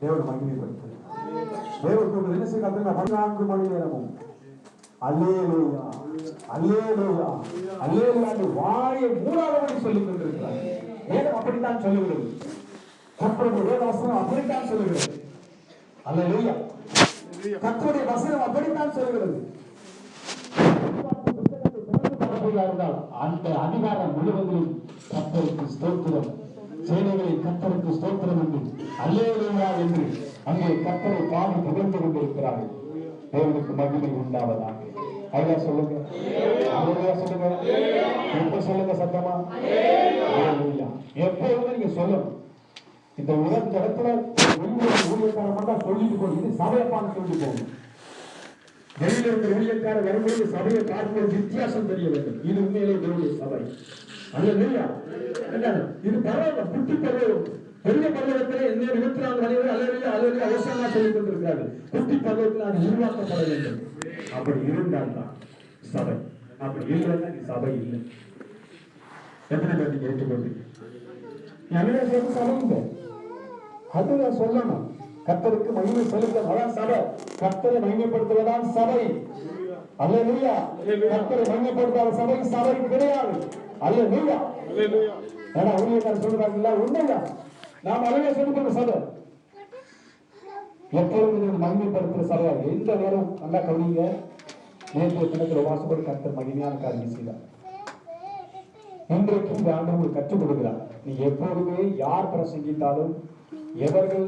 தேவன் மகிமைப்படுத்து தேவனுக்கு என்ன செய்ய கத்துங்க பதினான்கு மணி நேரமும். அல்லேலூயா. அல்லேலூயா. அல்லேலூயா என்று வாயை மூடாதபடி சொல்லிக் கொண்டிருக்கிறார். வேதம் அப்படித்தான் சொல்லுகிறது கத்தருடைய வேதவசனம் அப்படித்தான் சொல்லுகிறது அல்லேலூயா. கத்தருடைய வசனம் அப்படித்தான் சொல்லுகிறது அந்த அதிகாரம் முழுவதிலும் கத்தருக்கு ஸ்தோத்திரம். சேனைகளை கத்தருக்கு ஸ்தோத்திரம் என்று அல்லேலூயா என்று அங்கே கத்தரை பாடி புகழ்ந்து கொண்டிருக்கிறார்கள். தேவனுக்கு மகிமை உண்டாவதாக. ஐயா சொல்லுங்க. அல்லேலூயா சொல்லுங்க. எப்ப சொல்லுங்க சத்தமா? அல்லேலூயா. நீங்க சொல்லணும். இந்த உலக இடத்துல வெளியூர் ஊழியக்காரன் சொல்லிட்டு போகணும் இது சபையப்பான்னு சொல்லிட்டு போகணும் வெளியில இருக்கிற ஊழியக்காரர் வரும்பொழுது சபையை பார்க்கும் வித்தியாசம் தெரிய வேண்டும். இது உண்மையிலே தேவனுடைய சபை. அல்லேலூயா என்னது? இது பரவாயில்ல. புட்டி பருவம் பெரிய பருவத்தில் என்ன இருபத்தி நான்கு மணி நேரம் அல்லேலூயா அல்லேலூயா அவசரமா சொல்லிக் கொண்டிருக்கிறார்கள். குட்டி பருவத்தில் அது உருவாக்கப்பட வேண்டும். அப்படி இருந்தால் தான் சபை. அப்படி இல்லைன்னா இது சபை இல்லை. எத்தனை பேர் நீங்க ஏற்றுக்கொண்டீங்க நிறைய பேர் சபை இல்லை அதுதான் சொல்லணும். கர்த்தருக்கு மகிமை செலுத்த அதான் சபை. கர்த்தரை மகிமைப்படுத்துவதான் சபை. அல்லேலூயா. கர்த்தரை மகிமைப்படுத்தாத சபை சபை கிடையாது. அல்லேலூயா. ஏன்னா ஊழியக்காரர் சொல்றாங்கல்ல உண்மைதான் நாம் அழகா சொல்லுகிற சபை. எப்பொழுதும் மகிமைப்படுத்துற சபை எந்த நேரம்? நல்லா கவனிங்க. நேற்று தினத்தில் வாசப்படி கர்த்தர் மகிமையான காரியம் செய்தார். இன்றைக்கு இந்த ஆண்டு உங்களுக்கு கற்றுக் கொடுக்கிறார். நீ எப்போதுமே யார் பிரசங்கித்தாலும் எவர்கள்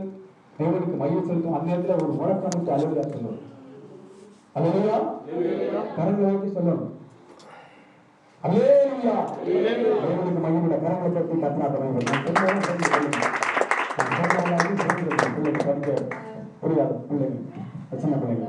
தேவனுக்கு மையம் செலுத்தும் அந்த நேரத்துல ஒரு முழக்கம் விட்டு அலுவலா சொல்லணும். அலுவலா கரங்களை வைத்து சொல்லணும். அல்லேலூயா தேவனுக்கு மகிமையில கரங்களை கட்டி கத்தனா தலைவர் புரியாது. பிள்ளைங்க சின்ன பிள்ளைங்க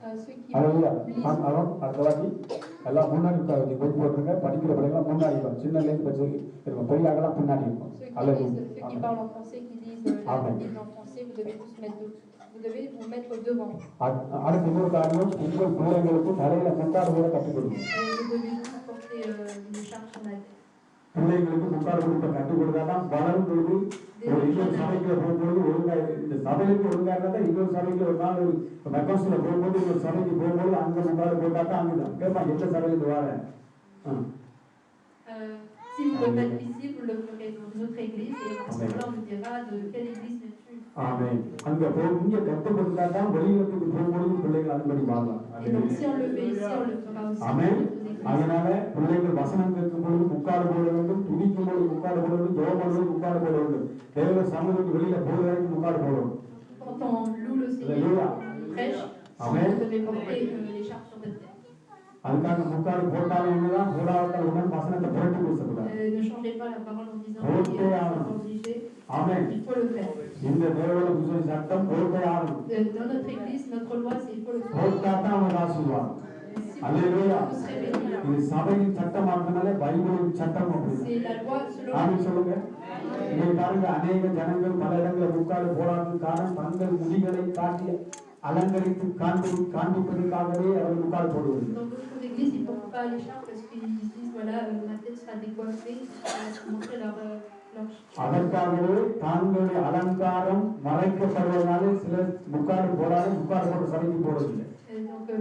அடுத்த வாட்டி எல்லாம் முன்னாடி உட்கார வச்சு போய் போட்டுருங்க படிக்கிற பிள்ளைங்களாம் முன்னாடி இருக்கும் சின்னலேருந்து பச்சு இருக்கும் பெரிய ஆகலாம் இருக்கும் ceux qui, அல்லேலூயா lisent, ceux qui parlent en français, qui lisent euh, la Amen. Bible en français, vous devez tous mettre de- vous devez vous mettre devant. அ- அடுத்து இன்னொரு உங்கள் பிள்ளைங்களுக்கு தலையில முக்காடு கூட கற்றுக் கொடுங்க பிள்ளைங்களுக்கு முக்காடு கொடுக்க கற்றுக் கொடுத்தாதான் வளரும் பொழுது ஒரு இன்னொரு சபைக்குள்ள போகும்போது ஒழுங்கா இருக்கு. இந்த சபைக்கு ஒழுங்கா இருந்தா தான் இன்னொரு சபைக்கு ஒரு நாள் மெக்காஸ்ல போகும்போது இன்னொரு சபைக்கு போகும்போது அங்க முக்காடு போட்டா தான் அங்கதான் கேட்பா எந்த சபையில இருந்து வரேன் ஆ. Euh, si vous le faites ici, vous le ferez dans une autre église et à ce moment-là, on vous dira de quelle église es-tu. ஆமென். அங்க இங்க கற்றுக் கொடுத்தா தான் வெளியிடத்துக்கு போகும்போது பிள்ளைகள் aussi dans ஆமென். அதனால பிள்ளைகள் வசனம் கேட்கும் பொழுது முக்காடு போட வேண்டும் துணிக்கும் பொழுது முக்காடு போட வேண்டும் பண்ணும்போது முக்காடு போட வேண்டும். தேவ சமூகத்துக்கு வெளியில போகிற வரைக்கும் முக்காடு tête. அதுக்காக முக்காடு போட்டாலும் ஒண்ணுதான் போடாவிட்டால் உடனே வசனத்தை புரட்டி Euh, இந்த தேவல புதுசை சட்டம் போட்டே ஆகணும் Euh, Dans notre église, notre loi, c'est il faut le faire. போட்டா தான் அவங்க ஆசீர்வாதம் là. இது சபையின் பைபிளின் சட்டம் அப்படி C'est la loi selon ஆமென் சொல்லுங்க இன்னைக்கு பாருங்க அநேக ஜனங்கள் பல இடங்களில் முக்காடு போடாதது காரணம் தங்கள் முடிகளை காட்டி அலங்கரித்து காண்பி காண்பிப்பதற்காகவே அவர்கள் முக்காடு போடுவது ils ne pas parce qu'ils se disent voilà, euh, ma tête sera décoiffée montrer euh, leur அதற்காகவே தாங்களுடைய அலங்காரம் மறைக்கப்படுவதனால சிலர் முக்காடு போடாத முக்காடு போட்ட Euh, euh,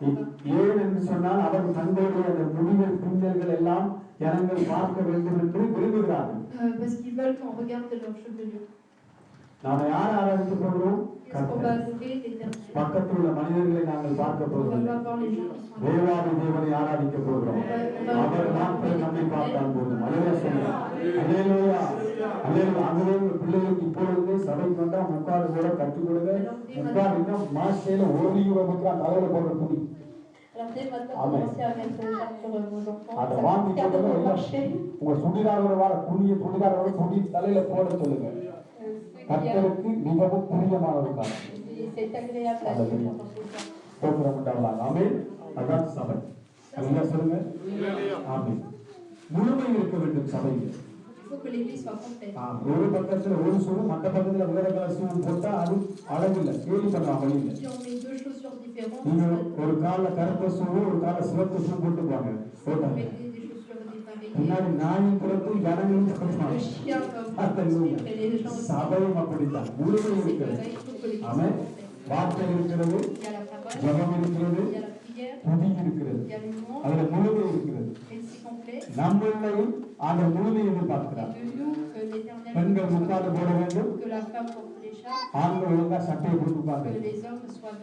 இ- pas. ஏன் என்று சொன்னால் அவர் தங்களுடைய அந்த முடிகள் பின்னல்கள் எல்லாம் ஜனங்கள் பார்க்க வேண்டும் என்று விரும்புகிறார்கள் Euh. நாம யார் போகிறோம் பக்கத்தில் உள்ள மனிதர்களை நாங்கள் பார்க்க போவதில்லை. தேவாதி தேவனை ஆராதிக்க போகிறோம் அவர் மாத்திரம் நம்மை பார்த்தால் போதும் அலையா அலையிலோயா அலையில உங்க பிள்ளைகளுக்கு இப்பொழுதே சபைக்கு வந்தா முக்காடு கூட கற்றுக் கொடுங்க முக்காடுன்னா மாசையில ஒரு யூரோ பக்கம் தலையில போடுற துணி euh. அதை வாங்கி. உங்க சுடிதாரோட வார துணியை துணிதாரோட துணி தலையில போட சொல்லுங்க கர்த்தருக்கு மிகவும் பிரியமான ஒரு காலம் et C'est agréable à Alléluia. vivre dans tout ça. ஸ்தோத்திரம் உண்டாவதாக ஆமென். அதான் சபை. அல்லா சொல்லுங்க. ஆமென். முழுமை இருக்க வேண்டும் சபையில். ஒரு பக்கத்துல ஒரு சூடு மற்ற பக்கத்துல வேற கலர் சூடு போட்டா அது அழகில்லை கேலி பண்ணலாம் வழியில். நீங்க ஒரு கால கருத்த சூடு ஒரு கால சிவப்பு சூடு போட்டு போங்க போட்டாங்க. முன்னாடி நாயும் பிறக்கும் ஜனங்களும் பிறப்பாங்க சபையும் அப்படித்தான் முழுமை இருக்கிறது அவன் வார்த்தை இருக்கிறது ஜபம் இருக்கிறது புதி இருக்கிறது அதுல முழுமை இருக்கிறது நம்மளையும் அந்த முழுமை எதிர்பார்க்கிறார் பெண்கள் முக்காடு போட வேண்டும் ஆண்கள் ஒழுங்கா சட்டையை கொடுத்துப்பாங்க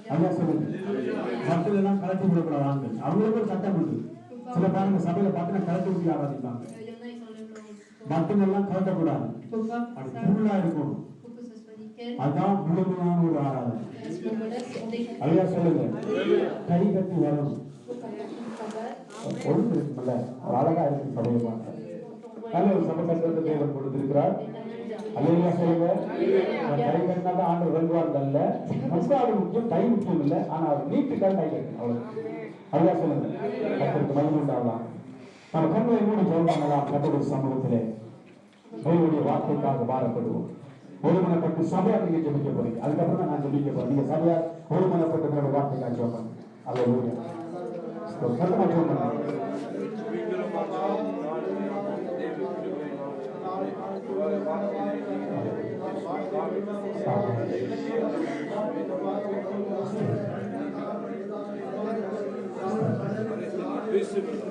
அதான் சொல்லுங்க சட்டையெல்லாம் கலட்டி விடக்கூடாது ஆண்கள் அவங்களுக்கு ஒரு சட்டம் சில பாருங்க சபையில பார்த்தீங்கன்னா கலட்டி ஊட்டி ஆராதிப்பாங்க Euh, பட்டன் எல்லாம் கலட்டக்கூடாது. Il அது faire இருக்கும் ஃபுல்லா அதான் முழுமையான ஒரு ஆராதனை. À ஐயா சொல்லுங்க. கை கட்டி வரும் ஒழுங்கு இருக்குல்ல ஒரு அழகா இருக்கு சபையை பார்க்க. நல்ல ஒரு சபை கட்டுறது தேவன் கொடுத்திருக்கிறார். அல்லையா சொல்லுங்க. கை கட்டினா தான் ஆண்டு வருவார்கள் முக்காடு முக்கியம் கை முக்கியம் இல்லை. ஆனா அவர் நீட்டுக்காக கை கட்டணும் அவ்வளவு அல்லா சொல்லுங்க கத்தருக்கு மகிமை உண்டாகலாம் நம்ம கண்களை மூடி ஜெபம் கத்தருடைய சமூகத்திலே. தேவனுடைய வார்த்தைக்காக பாரப்படுவோம். ஒருமனப்பட்டு சபையா நீங்க ஜெபிக்க போறீங்க. அதுக்கப்புறம் தான் நான் ஜெபிக்க போறேன். நீங்க சபையா ஒருமனப்பட்டு என்னோட வார்த்தைக்காக ஜெபம் பண்ணுங்க. அல்ல சத்தமா ஜெபம் பண்ணுங்க.